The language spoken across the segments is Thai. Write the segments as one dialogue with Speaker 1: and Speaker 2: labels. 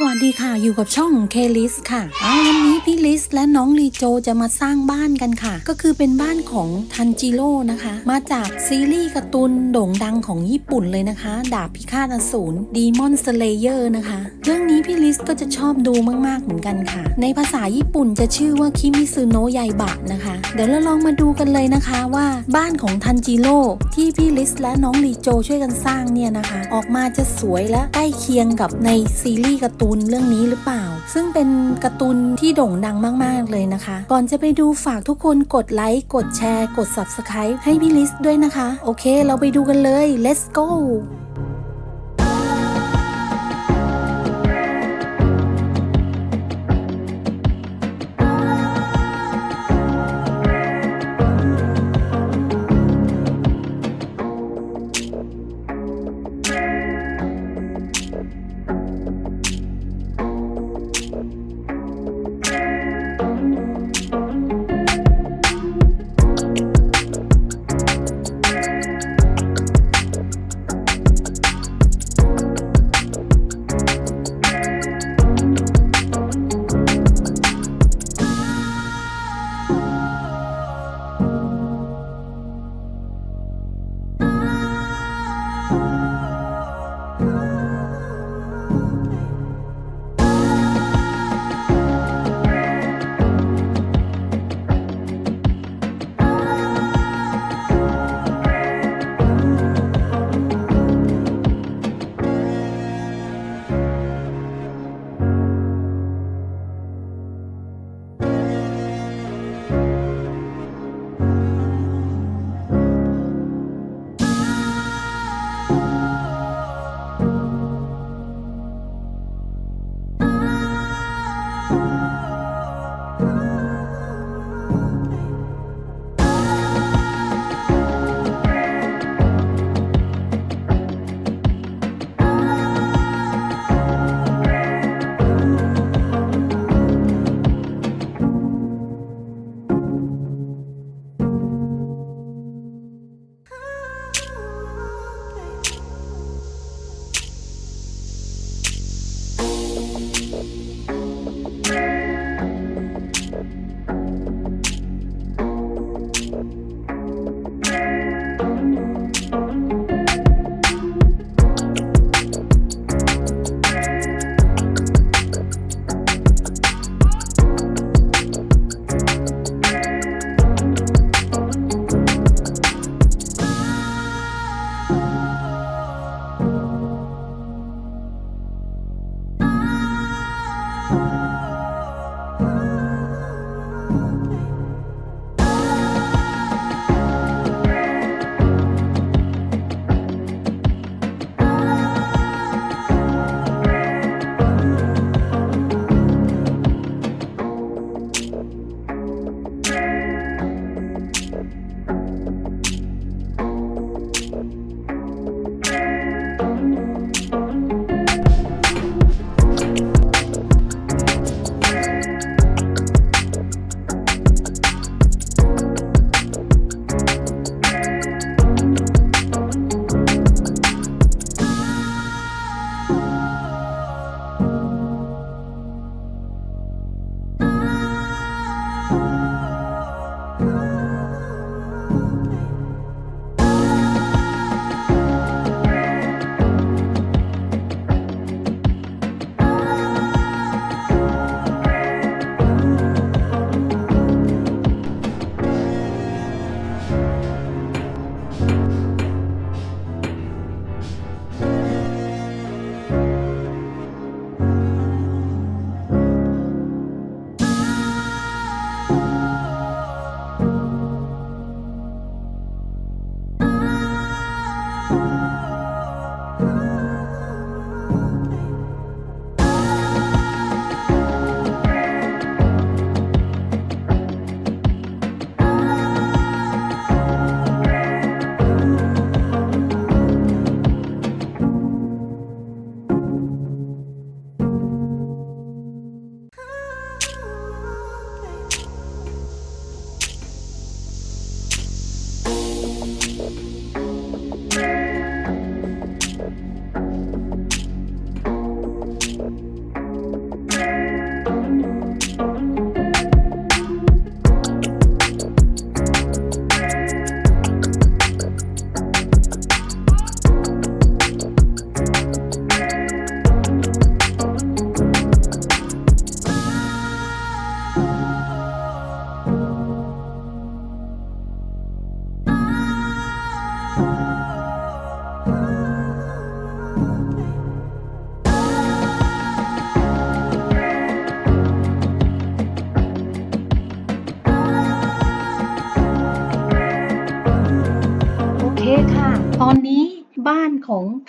Speaker 1: สวัสดีค่ะ อยู่กับช่องเคลิสค่ะเอา วันนี้พี่ลิสและน้องลีโจจะมาสร้างบ้านกันค่ะ ก็คือเป็นบ้านของทันจิโร่นะคะ มาจากซีรีส์การ์ตูนโด่งดังของญี่ปุ่นเลยนะคะ ดาบพิฆาตอสูรดีมอนสเลเยอร์นะคะ เรื่องนี้พี่ลิสก็จะชอบดูมากๆเหมือนกันค่ะ ในภาษาญี่ปุ่นจะชื่อว่าคิมิซึโนะยายบะนะคะ เดี๋ยวเราลองมาดูกันเลยนะคะว่าบ้านของทันจิโร่ที่พี่ลิสและน้องลีโจช่วยกันสร้างเนี่ยนะคะ ออกมาจะสวยและใกล้เคียงกับในซีรีส์การ์ตูนเรื่องนี้หรือเปล่า ซึ่งเป็นการ์ตูนที่โด่งดังมาก ๆ เลยนะคะ ก่อนจะไปดูฝากทุกคนกดไลค์ กดแชร์ กด Subscribe ให้พี่ลิสด้วยนะคะ โอเค เราไปดูกันเลย let's go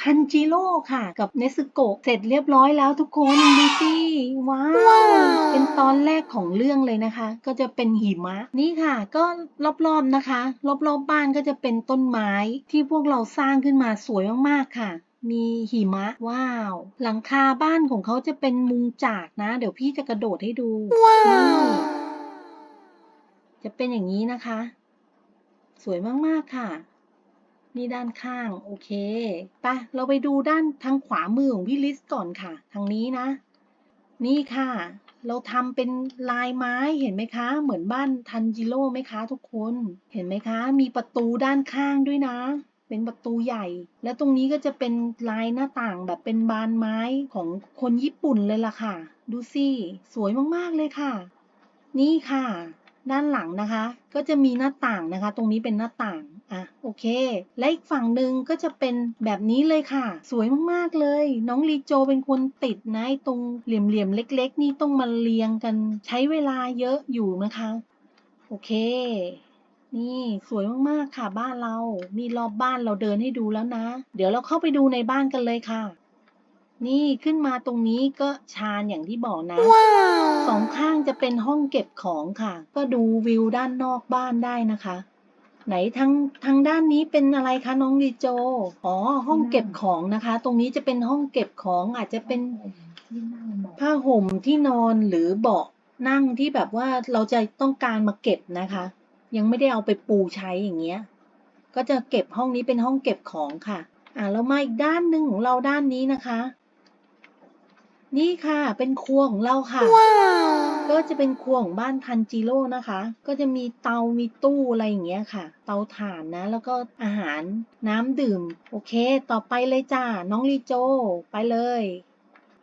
Speaker 1: ทันจิโร่ค่ะ กับเนสโกะเสร็จเรียบร้อยแล้วทุกคนดูสิว้าวเป็นตอนแรกของเรื่องเลยนะคะ ก็จะเป็นหิมะ นี่ค่ะ ก็รอบๆนะคะ รอบๆบบ้านก็จะเป็นต้นไม้ที่พวกเราสร้างขึ้นมาสวยมากๆค่ะมีหิมะ ว้าว หลังคาบ้านของเขาจะเป็นมุงจากนะ เดี๋ยวพี่จะกระโดดให้ดู ว้าว จะเป็นอย่างนี้นะคะ สวยมาก ๆ ค่ะ นี่ด้านข้าง โอเคไปเราไปดูด้านทางขวามือของพี่ลิสก่อนค่ะ ทางนี้นะ นี่ค่ะ เราทำเป็นลายไม้เห็นไหมคะ เหมือนบ้านทันจิโร่ไหมคะ ทุกคน เห็นไหมคะ มีประตูด้านข้างด้วยนะ เป็นประตูใหญ่ และตรงนี้ก็จะเป็นลายหน้าต่างแบบเป็นบานไม้ของคนญี่ปุ่นเลยล่ะค่ะ ดูสิ สวยมากๆเลยค่ะ นี่ค่ะ ด้านหลังนะคะ ก็จะมีหน้าต่างนะคะ ตรงนี้เป็นหน้าต่างอะโอเค และอีกฝั่งหนึ่งก็จะเป็นแบบนี้เลยค่ะ สวยมากๆเลย น้องลีโจเป็นคนติดนะตรงเหลี่ยมๆเล็ก ๆ นี่ต้องมาเรียงกันใช้เวลาเยอะอยู่นะคะ โอเค นี่สวยมากๆค่ะบ้านเรา นี่รอบบ้านเราเดินให้ดูแล้วนะ เดี๋ยวเราเข้าไปดูในบ้านกันเลยค่ะ นี่ขึ้นมาตรงนี้ก็ชานอย่างที่บอกนะ สองข้างจะเป็นห้องเก็บของค่ะ ก็ดูวิวด้านนอกบ้านได้นะคะ ไหนทางทางด้านนี้เป็นอะไรคะน้องดีโจ อ๋อ ห้องเก็บของนะคะ ตรงนี้จะเป็นห้องเก็บของอาจจะเป็นผ้าห่มที่นอนหรือเบาะนั่งที่แบบว่าเราจะต้องการมาเก็บนะคะ ยังไม่ได้เอาไปปูใช้อย่างเงี้ย ก็จะเก็บห้องนี้เป็นห้องเก็บของค่ะ อ่าเรามาอีกด้านหนึ่งของเราด้านนี้นะคะ นี่ค่ะ เป็นครัวของเราค่ะ ก็จะเป็นครัวของบ้านทันจิโร่นะคะ ก็จะมีเตา มีตู้อะไรอย่างเงี้ยค่ะ เตาถ่านนะ แล้วก็อาหาร น้ำดื่ม โอเค ต่อไปเลยจ้า น้องลีโจ ไปเลย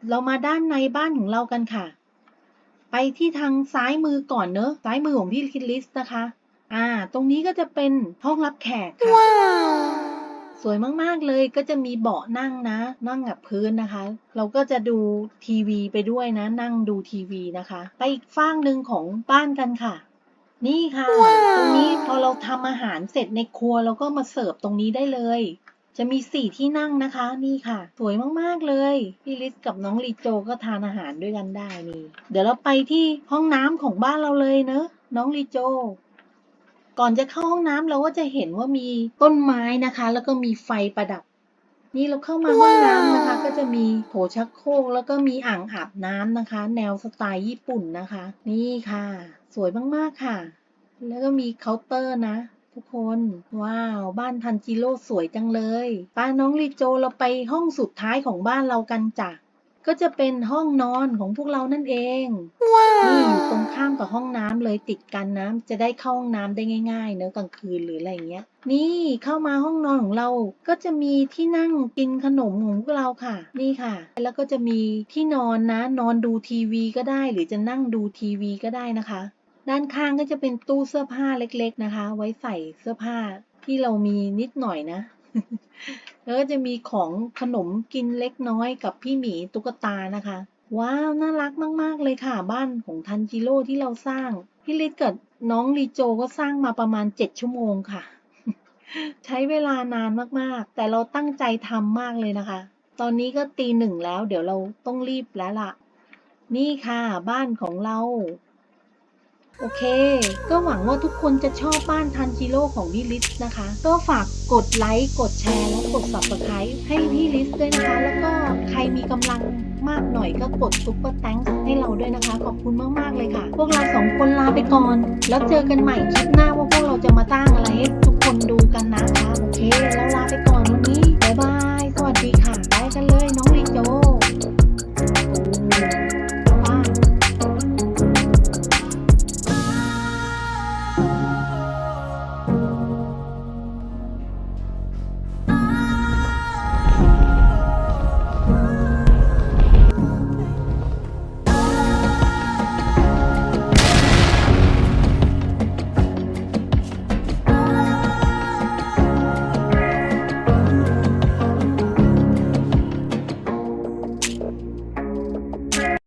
Speaker 1: เรามาด้านในบ้านของเรากันค่ะ ไปที่ทางซ้ายมือก่อนเนอะ ซ้ายมือของพี่คิดลิสนะคะ อ่า ตรงนี้ก็จะเป็นห้องรับแขกค่ะ สวยมากๆเลยก็จะมีเบาะนั่งนะ นั่งกับพื้นนะคะ เราก็จะดูทีวีไปด้วยนะ นั่งดูทีวีนะคะ ไปอีกฟากหนึ่งของบ้านกันค่ะ นี่ค่ะ ตรงนี้พอเราทำอาหารเสร็จในครัวเราก็มาเสิร์ฟตรงนี้ได้เลย จะมีสี่ที่นั่งนะคะ นี่ค่ะ สวยมากๆเลยพี่ลิสกับน้องลีโจก็ทานอาหารด้วยกันได้นี่ เดี๋ยวเราไปที่ห้องน้ำของบ้านเราเลยเนอะน้องลีโจ ก่อนจะเข้าห้องน้ำเราก็จะเห็นว่ามีต้นไม้นะคะ แล้วก็มีไฟประดับ นี่เราเข้ามาห้องน้ำนะคะ ก็จะมีโถชักโครกแล้วก็มีอ่างอาบน้ำนะคะ แนวสไตล์ญี่ปุ่นนะคะ นี่ค่ะ สวยมากๆค่ะ แล้วก็มีเคาน์เตอร์นะ ทุกคนว้าวบ้านทันจิโร่สวยจังเลยป้าน้องลีโจเราไปห้องสุดท้ายของบ้านเรากันจ้ะ ก็จะเป็นห้องนอนของพวกเรานั่นเองนี่อยู่ตรงข้ามกับห้องน้ำเลยติดกันนะจะได้เข้าห้องน้ำได้ง่ายๆเนอะกลางคืนหรืออะไรอย่างเงี้ย นี่เข้ามาห้องนอนของเราก็จะมีที่นั่งกินขนมของพวกเราค่ะ นี่ค่ะ แล้วก็จะมีที่นอนนะ นอนดูทีวีก็ได้ หรือจะนั่งดูทีวีก็ได้นะคะ ด้านข้างก็จะเป็นตู้เสื้อผ้าเล็ก ๆนะคะ ไว้ใส่เสื้อผ้าที่เรามีนิดหน่อยนะ แล้วก็จะมีของขนมกินเล็กน้อยกับพี่หมีตุ๊กตานะคะ ว้าวน่ารักมาก ๆ เลยค่ะบ้านของทันจิโร่ที่เราสร้างพี่ลิศกับน้องลีโจก็สร้างมาประมาณ 7 ชั่วโมงค่ะ ใช้เวลานานมากๆ แต่เราตั้งใจทำมากเลยนะคะ ตอนนี้ก็ตีหนึ่งแล้ว เดี๋ยวเราต้องรีบแล้วล่ะ นี่ค่ะ บ้านของเรา โอเค ก็หวังว่าทุกคนจะชอบบ้านทันจิโร่ของพี่ลิสนะคะ ก็ฝากกดไลค์ กดแชร์และกด subscribe ให้พี่ลิสด้วยนะคะ แล้วก็ใครมีกำลังมากหน่อยก็กดซุปเปอร์แตงให้เราด้วยนะคะ ขอบคุณมาก ๆ เลยค่ะ พวกเราสองคนลาไปก่อน แล้วเจอกันใหม่คลิปหน้าว่าพวกเราจะมาตั้งอะไร